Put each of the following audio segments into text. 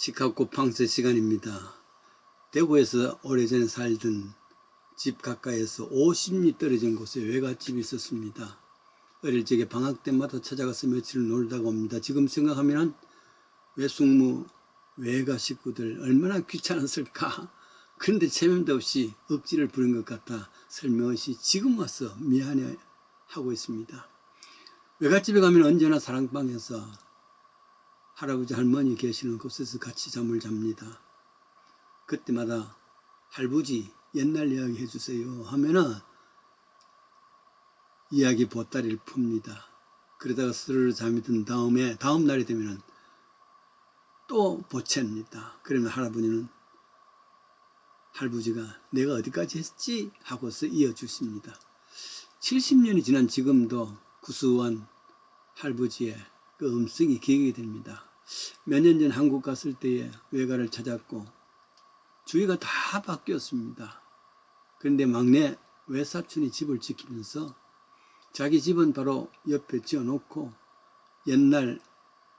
시카고 팡스 시간입니다. 대구에서 오래전에 살던 집 가까이에서 50리 떨어진 곳에 외갓집이 있었습니다. 어릴 적에 방학 때마다 찾아가서 며칠을 놀다가 옵니다. 지금 생각하면 외숙모 외가 식구들 얼마나 귀찮았을까. 그런데 체면도 없이 억지를 부린 것 같아 설명 없이 지금 와서 미안해 하고 있습니다. 외갓집에 가면 언제나 사랑방에서 할아버지 할머니 계시는 곳에서 같이 잠을 잡니다. 그때마다 할부지 옛날 이야기 해주세요 하면은 이야기 보따리를 풉니다. 그러다가 스르르 잠이 든 다음에 다음 날이 되면은 또 보채입니다. 그러면 할아버지는 할부지가 내가 어디까지 했지 하고서 이어주십니다. 70년이 지난 지금도 구수한 할부지의 그 음성이 기억이 됩니다. 몇 년 전 한국 갔을 때에 외가를 찾았고 주위가 다 바뀌었습니다. 그런데 막내 외사촌이 집을 지키면서 자기 집은 바로 옆에 지어놓고 옛날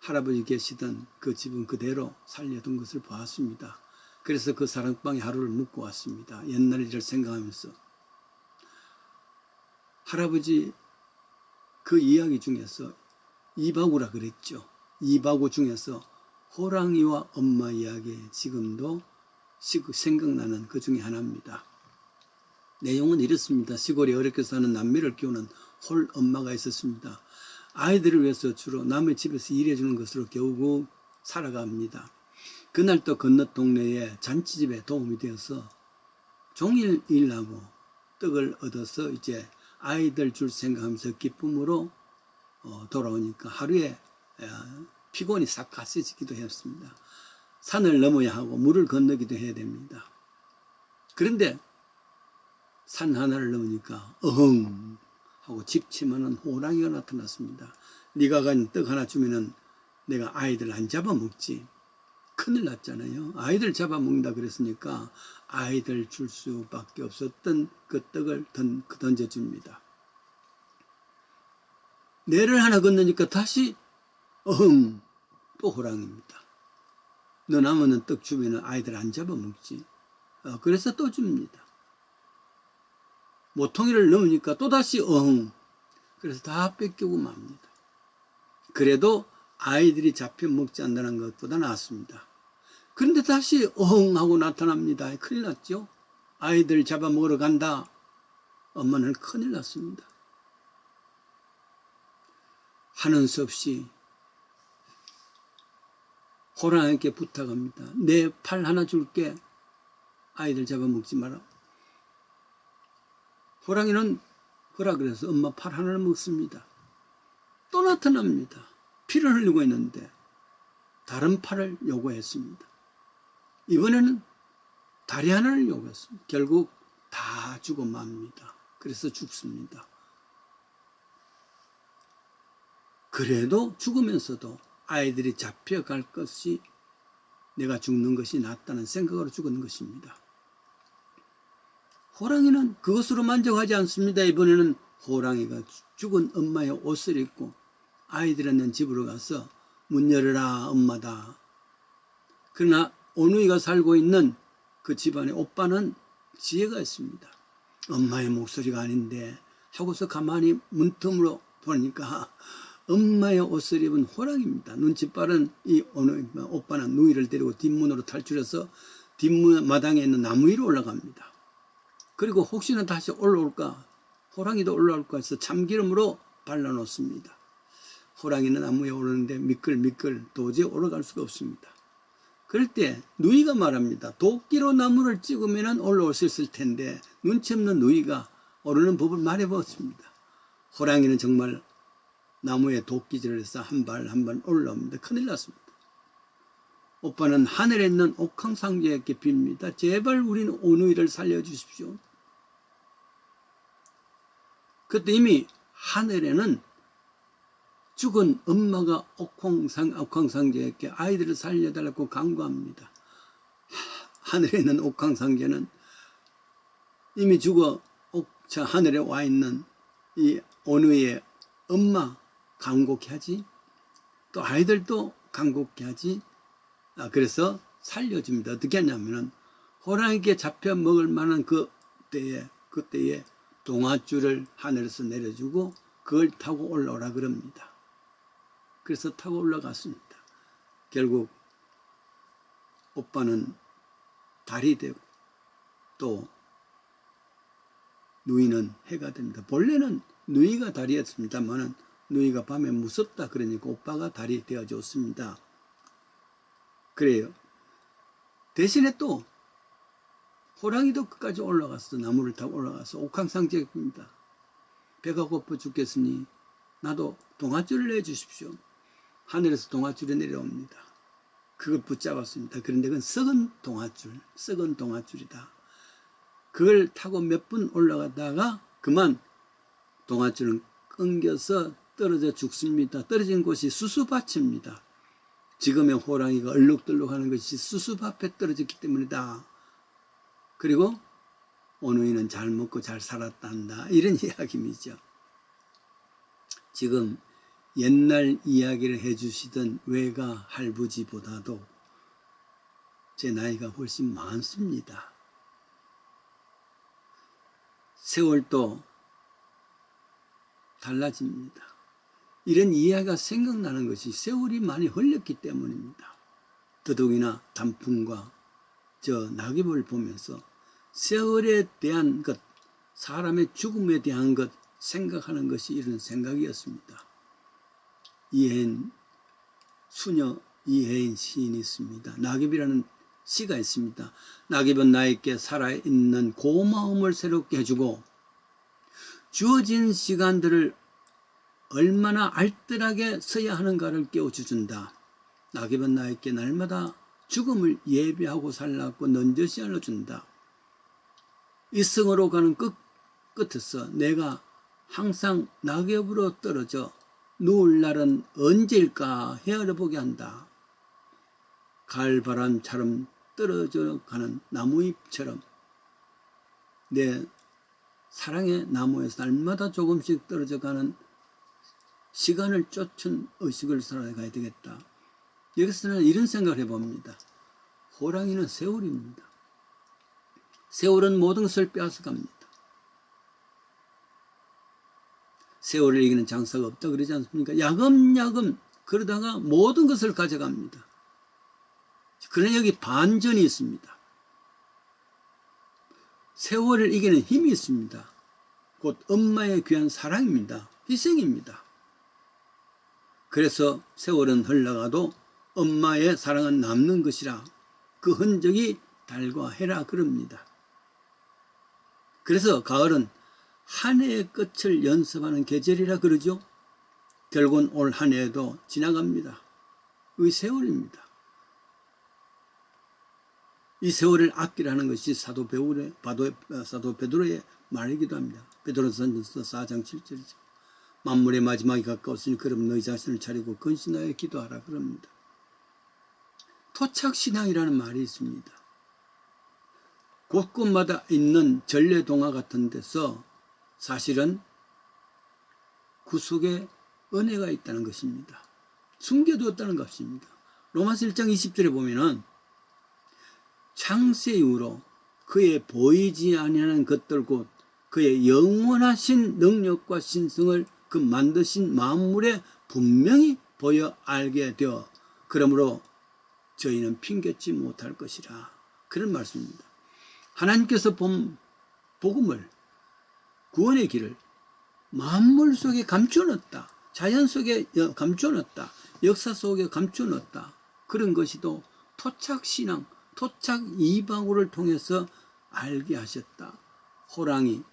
할아버지 계시던 그 집은 그대로 살려둔 것을 보았습니다. 그래서 그 사랑방에 하루를 묵고 왔습니다. 옛날 일을 생각하면서 할아버지 그 이야기 중에서 이바구라 그랬죠. 이바구 중에서 호랑이와 엄마 이야기 지금도 생각나는 그 중에 하나입니다. 내용은 이렇습니다. 시골에 어렵게 사는 남매를 키우는 홀 엄마가 있었습니다. 아이들을 위해서 주로 남의 집에서 일해주는 것으로 겨우고 살아갑니다. 그날 또 건너 동네에 잔치집에 도움이 되어서 종일 일하고 떡을 얻어서 이제 아이들 줄 생각하면서 기쁨으로 어, 돌아오니까 하루에 어, 피곤이 싹 가세지기도 했습니다. 산을 넘어야 하고 물을 건너기도 해야 됩니다. 그런데 산 하나를 넘으니까 어흥 하고 집치만은 호랑이가 나타났습니다. 네가 간 떡 하나 주면은 내가 아이들 안 잡아먹지. 큰일 났잖아요. 아이들 잡아먹는다 그랬으니까 아이들 줄 수밖에 없었던 그 떡을 던, 던져줍니다. 내를 하나 건너니까 다시 어흥 또 호랑입니다. 너 남은 떡 주면은 아이들 안 잡아먹지. 어, 그래서 또 줍니다. 모퉁이를 넣으니까 또다시 어흥. 그래서 다 뺏기고 맙니다. 그래도 아이들이 잡혀 먹지 않는다는 것보다 낫습니다. 그런데 다시 어흥 하고 나타납니다. 큰일 났죠? 아이들 잡아먹으러 간다. 엄마는 큰일 났습니다. 하는 수 없이 호랑이께 부탁합니다. 내 팔 하나 줄게. 아이들 잡아먹지 마라. 호랑이는 그라 그래서 엄마 팔 하나를 먹습니다. 또 나타납니다. 피를 흘리고 있는데 다른 팔을 요구했습니다. 이번에는 다리 하나를 요구했습니다. 결국 다 죽어 맙니다. 그래서 죽습니다. 그래도 죽으면서도 아이들이 잡혀갈 것이 내가 죽는 것이 낫다는 생각으로 죽은 것입니다. 호랑이는 그것으로 만족하지 않습니다. 이번에는 호랑이가 죽은 엄마의 옷을 입고 아이들 있는 집으로 가서 문 열어라 엄마다. 그러나 오누이가 살고 있는 그 집안의 오빠는 지혜가 있습니다. 엄마의 목소리가 아닌데 하고서 가만히 문틈으로 보니까 엄마의 옷을 입은 호랑입니다. 눈치 빠른 이 오누이, 오빠는 누이를 데리고 뒷문으로 탈출해서 뒷문 마당에 있는 나무 위로 올라갑니다. 그리고 혹시나 다시 올라올까 호랑이도 올라올까 해서 참기름으로 발라놓습니다. 호랑이는 나무에 오르는데 미끌미끌 도저히 올라갈 수가 없습니다. 그럴 때 누이가 말합니다. 도끼로 나무를 찍으면 올라올 수 있을 텐데 눈치 없는 누이가 오르는 법을 말해보았습니다. 호랑이는 정말 나무에 도끼질을 해서 한 발 한 발 올라옵니다. 큰일 났습니다. 오빠는 하늘에 있는 옥황상제에게 빕니다. 제발 우리는 오누이를 살려주십시오. 그때 이미 하늘에는 죽은 엄마가 옥황상, 옥황상제에게 아이들을 살려달라고 강구합니다. 하늘에 있는 옥황상제는 이미 죽어 옥, 저 하늘에 와 있는 이 오누이의 엄마 강곡해 하지 또 아이들도 강곡해 하지 아, 그래서 살려줍니다. 어떻게 하냐면은 호랑이께 잡혀 먹을 만한 그 때에 그때에 동아줄을 하늘에서 내려주고 그걸 타고 올라오라 그럽니다. 그래서 타고 올라갔습니다. 결국 오빠는 달이 되고 또 누이는 해가 됩니다. 본래는 누이가 달이었습니다만은 누이가 밤에 무섭다 그러니까 오빠가 달이 되어줬습니다. 그래요. 대신에 또 호랑이도 끝까지 올라갔어. 나무를 타고 올라가서 옥황상제입니다. 배가 고파 죽겠으니 나도 동아줄을 내주십시오. 하늘에서 동아줄이 내려옵니다. 그걸 붙잡았습니다. 그런데 그건 썩은 동아줄, 썩은 동아줄이다. 그걸 타고 몇 분 올라가다가 그만 동아줄은 끊겨서 떨어져 죽습니다. 떨어진 곳이 수수밭입니다. 지금의 호랑이가 얼룩덜룩하는 것이 수수밭에 떨어졌기 때문이다. 그리고 오누이는 잘 먹고 잘 살았단다. 이런 이야기이죠. 지금 옛날 이야기를 해주시던 외가 할부지보다도 제 나이가 훨씬 많습니다. 세월도 달라집니다. 이런 이야기가 생각나는 것이 세월이 많이 흘렸기 때문입니다. 더더욱이나 단풍과 저 낙엽을 보면서 세월에 대한 것, 사람의 죽음에 대한 것 생각하는 것이 이런 생각이었습니다. 이혜인 수녀 이혜인 시인이 있습니다. 낙엽이라는 시가 있습니다. 낙엽은 나에게 살아있는 고마움을 새롭게 해주고 주어진 시간들을 얼마나 알뜰하게 써야 하는가를 깨워주준다. 낙엽은 나에게 날마다 죽음을 예비하고 살라고 넌저시 알려준다. 이 성으로 가는 끝, 끝에서 내가 항상 낙엽으로 떨어져 누울 날은 언제일까 헤아려보게 한다. 가을바람처럼 떨어져 가는 나무잎처럼 내 사랑의 나무에서 날마다 조금씩 떨어져 가는 시간을 쫓은 의식을 살아가야 되겠다. 여기서는 이런 생각을 해봅니다. 호랑이는 세월입니다. 세월은 모든 것을 빼앗아갑니다. 세월을 이기는 장사가 없다 그러지 않습니까? 야금야금 그러다가 모든 것을 가져갑니다. 그러나 여기 반전이 있습니다. 세월을 이기는 힘이 있습니다. 곧 엄마의 귀한 사랑입니다. 희생입니다. 그래서 세월은 흘러가도 엄마의 사랑은 남는 것이라 그 흔적이 달과 해라 그럽니다. 그래서 가을은 한 해의 끝을 연습하는 계절이라 그러죠. 결국은 올 한 해도 지나갑니다. 이 세월입니다. 이 세월을 아끼라는 것이 사도 베드로의 말이기도 합니다. 베드로전서 4장 7절이죠. 만물의 마지막이 가까웠으니 그럼 너희 자신을 차리고 근신하여 기도하라 그럽니다. 토착신앙이라는 말이 있습니다. 곳곳마다 있는 전래동화 같은 데서 사실은 구속에 은혜가 있다는 것입니다. 숨겨두었다는 것입니다. 로마서 1장 20절에 보면은 창세 이후로 그의 보이지 아니하는 것들 곧 그의 영원하신 능력과 신성을 그 만드신 만물에 분명히 보여 알게 되어 그러므로 저희는 핑계치 못할 것이라 그런 말씀입니다. 하나님께서 본 복음을 구원의 길을 만물 속에 감춰놨다. 자연 속에 감춰놨다. 역사 속에 감춰놨다. 그런 것이 또 토착신앙, 토착 이방우를 통해서 알게 하셨다. 호랑이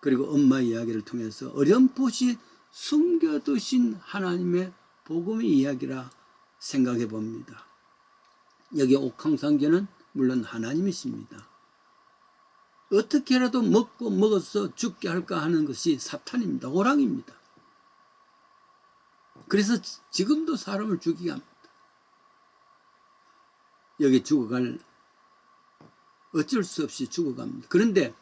그리고 엄마 이야기를 통해서 어렴풋이 숨겨두신 하나님의 복음의 이야기라 생각해 봅니다. 여기 옥황상제는 물론 하나님이십니다. 어떻게라도 먹고 먹어서 죽게 할까 하는 것이 사탄입니다. 호랑입니다. 그래서 지금도 사람을 죽이게 합니다. 여기 죽어갈 어쩔 수 없이 죽어갑니다. 그런데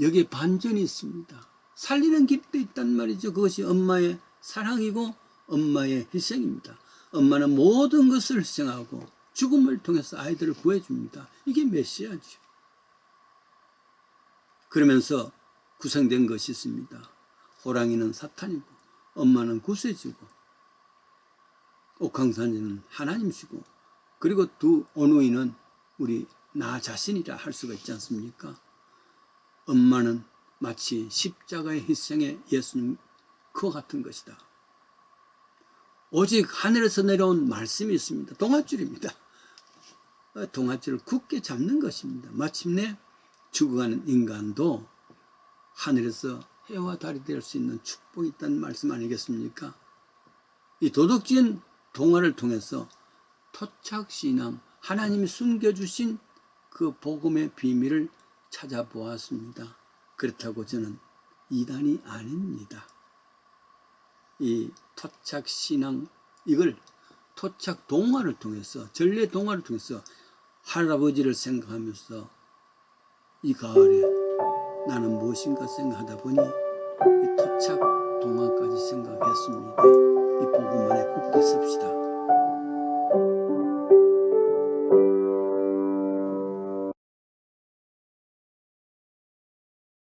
여기에 반전이 있습니다. 살리는 길도 있단 말이죠. 그것이 엄마의 사랑이고 엄마의 희생입니다. 엄마는 모든 것을 희생하고 죽음을 통해서 아이들을 구해줍니다. 이게 메시아죠. 그러면서 구성된 것이 있습니다. 호랑이는 사탄이고 엄마는 구세주고 옥황산지는 하나님이시고 그리고 두 언우이는 우리 나 자신이라 할 수가 있지 않습니까? 엄마는 마치 십자가의 희생의 예수님 그와 같은 것이다. 오직 하늘에서 내려온 말씀이 있습니다. 동아줄입니다. 어, 동아줄을 굳게 잡는 것입니다. 마침내 죽어가는 인간도 하늘에서 해와 달이 될 수 있는 축복이 있다는 말씀 아니겠습니까? 이 도덕진 동화를 통해서 토착신앙, 하나님이 숨겨주신 그 복음의 비밀을 찾아보았습니다. 그렇다고 저는 이단이 아닙니다. 이 토착 신앙, 이걸 토착 동화를 통해서, 전래 동화를 통해서 할아버지를 생각하면서 이 가을에 나는 무엇인가 생각하다 보니 이 토착 동화까지 생각했습니다. 이 복음 안에 굳게 섭시다.